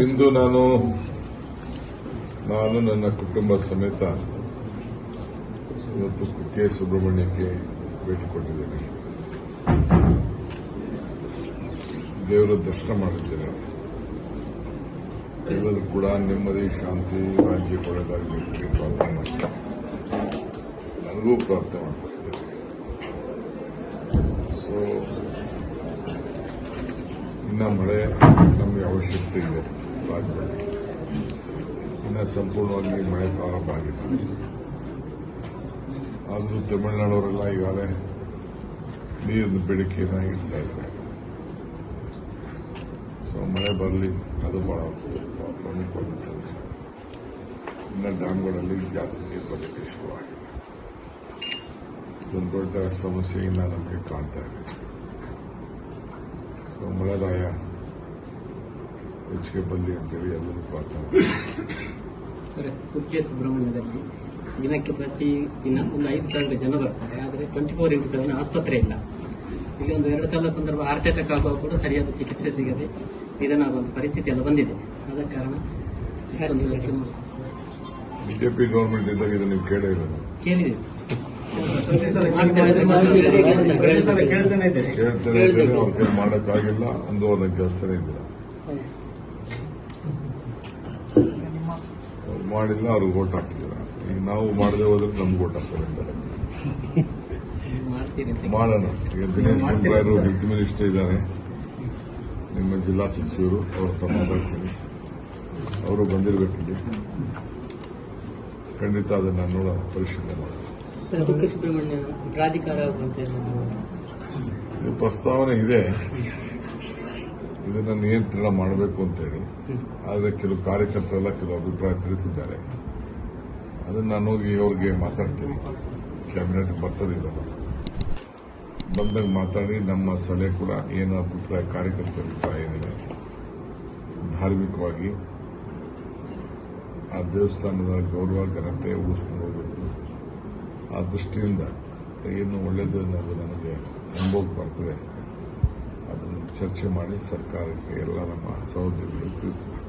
ಇದು ನಾನು ನಾನು ನನ್ನ ಕುಟುಂಬ ಸಮೇತ ಇವತ್ತು ಕುಕ್ಕೆ ಸುಬ್ರಹ್ಮಣ್ಯಕ್ಕೆ ಭೇಟಿ ಕೊಟ್ಟಿದ್ದೇನೆ. ದೇವರ ದರ್ಶನ ಮಾಡಿದ್ದೇನೆ ಎಲ್ಲರೂ ಕೂಡ ನೆಮ್ಮದಿ, ಶಾಂತಿ ರಾಜ್ಯ ಒಳ್ಳೆದಾಗಲಿ ಅಂತ ಪ್ರಾರ್ಥನೆ ಮಾಡ್ತಾರೆ ನನಗೂ ಪ್ರಾರ್ಥನೆ ಮಾಡ್ತಿದ್ದೇನೆ ಸೊ ಇನ್ನ ಮಳೆ ನಮಗೆ ಅವಶ್ಯಕತೆ ಇದೆ. ರಾಜ್ಯದಲ್ಲಿ ಇನ್ನ ಸಂಪೂರ್ಣವಾಗಿ ಮಳೆ ಪ್ರಾರಂಭ ಆಗಿದೆ ಆದರೂ ತಮಿಳುನಾಡವರೆಲ್ಲ ಈಗಾಗಲೇ ನೀರಿನ ಬೇಡಿಕೆಯನ್ನು ಇಡ್ತಾ ಇದ್ದಾರೆ ಸೊ ಮಳೆ ಬರಲಿ ಅದು ಬಹಳ ಪ್ರಮುಖವಾಗುತ್ತದೆ ಇನ್ನು ಡ್ಯಾಮ್ಗಳಲ್ಲಿ ಜಾಸ್ತಿ ನೀರು ಬರಲಿಕ್ಕೆ ಶುರುವಾಗಿದೆ ಇದೊಂದು ದೊಡ್ಡ ಸಮಸ್ಯೆಯಿಂದ ನಮಗೆ ಕಾಣ್ತಾ ಇದೆ ಸೊ ಮಳೆರಾಯ ಹೆಚ್ಚಿಗೆ ಬಂದಿ ಅಂತೇಳಿ ಎಲ್ಲರೂ ಪ್ರಾರ್ಥನೆ. ಸರ್ ಕುಕ್ಕೆ ಸುಬ್ರಹ್ಮಣ್ಯದಲ್ಲಿ ದಿನಕ್ಕೆ ಪ್ರತಿ ದಿನ ಒಂದು ಐದು ಸಾವಿರ ಜನ ಬರ್ತಾರೆ ಆದರೆ ಟ್ವೆಂಟಿ ಫೋರ್ ಇಂಟು ಸೆವೆನ್ ಆಸ್ಪತ್ರೆ ಇಲ್ಲ. ಇಲ್ಲಿ ಒಂದು ಎರಡು ಸಾವಿರ ಸಂದರ್ಭ ಹಾರ್ಟ್ ಅಟ್ಯಾಕ್ ಆಗುವಾಗ ಕೂಡ ಸರಿಯಾದ ಚಿಕಿತ್ಸೆ ಸಿಗದೆ ಒಂದು ಪರಿಸ್ಥಿತಿ ಎಲ್ಲ ಬಂದಿದೆ. ಆದ ಕಾರಣ ಬಿಜೆಪಿ ಗೌರ್ಮೆಂಟ್ ಇದ್ದಾಗ ಇದನ್ನು ನೀವು ಕೇಳೇ ಇರೋದು. ಕೇಳಿದೆ. ಸರ್. ಪ್ರತಿ ಸಲ ಮಾಡ್ತಾ ಇದ್ರೆ ಕೇಳ್ತಾನೆ ಇದ್ದೇನೆ ಅವ್ರ ಕೈ ಮಾಡೋಕ್ಕಾಗಿಲ್ಲ ಅಂದು ಅದಕ್ಕೆ ಕೆಲಸನೇ ಇದ್ದೀರ. ಅವ್ರು ಮಾಡಿಲ್ಲ ಅವ್ರಿಗೆ ಓಟ್ ಹಾಕಿದ್ದೀರ? ಈಗ ನಾವು ಮಾಡದೆ ಹೋದ್ರೆ ನಮ್ಗೆ ಓಟ್ ಹಾಕ್ತಾರೆ ಮಾಡೋಣ. ಈಗ ದಿನೇಶ್ ಗುಂಡ್ರಾಯರು ಡಿಪ್ಟಿ ಮಿನಿಸ್ಟರ್ ಇದ್ದಾರೆ. ನಿಮ್ಮ ಜಿಲ್ಲಾ ಸಚಿವರು ಅವರು ತಮ್ಮ ಮಾತಾಡ್ತೀನಿ ಅವರು ಬಂದಿರಬೇಕಿದೆ ಖಂಡಿತ ಅದನ್ನ ನೋಡ ಪರಿಶೀಲನೆ ಮಾಡೋಣ. ಸುಬ್ರಹ್ಮಣ್ಯ ಪ್ರಾಧಿಕಾರ ಪ್ರಸ್ತಾವನೆ ಇದೆ. ಇದನ್ನ ನಿಯಂತ್ರಣ ಮಾಡಬೇಕು ಅಂತೇಳಿ ಆದರೆ ಕೆಲವು ಕಾರ್ಯಕರ್ತರೆಲ್ಲ ಕೆಲವು ಅಭಿಪ್ರಾಯ ತಿಳಿಸಿದ್ದಾರೆ. ಅದನ್ನ ನಾನು ಹೋಗಿ ಅವ್ರಿಗೆ ಮಾತಾಡ್ತೀನಿ. ಕ್ಯಾಬಿನೆಟ್ ಬರ್ತದಿಲ್ಲ. ಬಂದಾಗ ಮಾತಾಡಿ, ನಮ್ಮ ಸಲಹೆ ಕೂಡ ಏನು ಅಭಿಪ್ರಾಯ ಕಾರ್ಯಕರ್ತರ ಸಹ ಏನಿದೆ. ಧಾರ್ಮಿಕವಾಗಿ ಆ ದೇವಸ್ಥಾನದ ಗೌರವ, ಘನತೆ ಉಳಿಸ್ಕೊಂಡು ಆ ದೃಷ್ಟಿಯಿಂದ ಏನು ಒಳ್ಳೆಯದು ಅನ್ನೋದು ನನಗೆ ಅನುಭವಕ್ಕೆ ಬರ್ತದೆ. ಅದನ್ನು ಚರ್ಚೆ ಮಾಡಿ ಸರ್ಕಾರಕ್ಕೆ ಎಲ್ಲ ನಮ್ಮ ಸಹೋದ್ಯೋಗಿಗಳು ತಿಳಿಸ್ತೀವಿ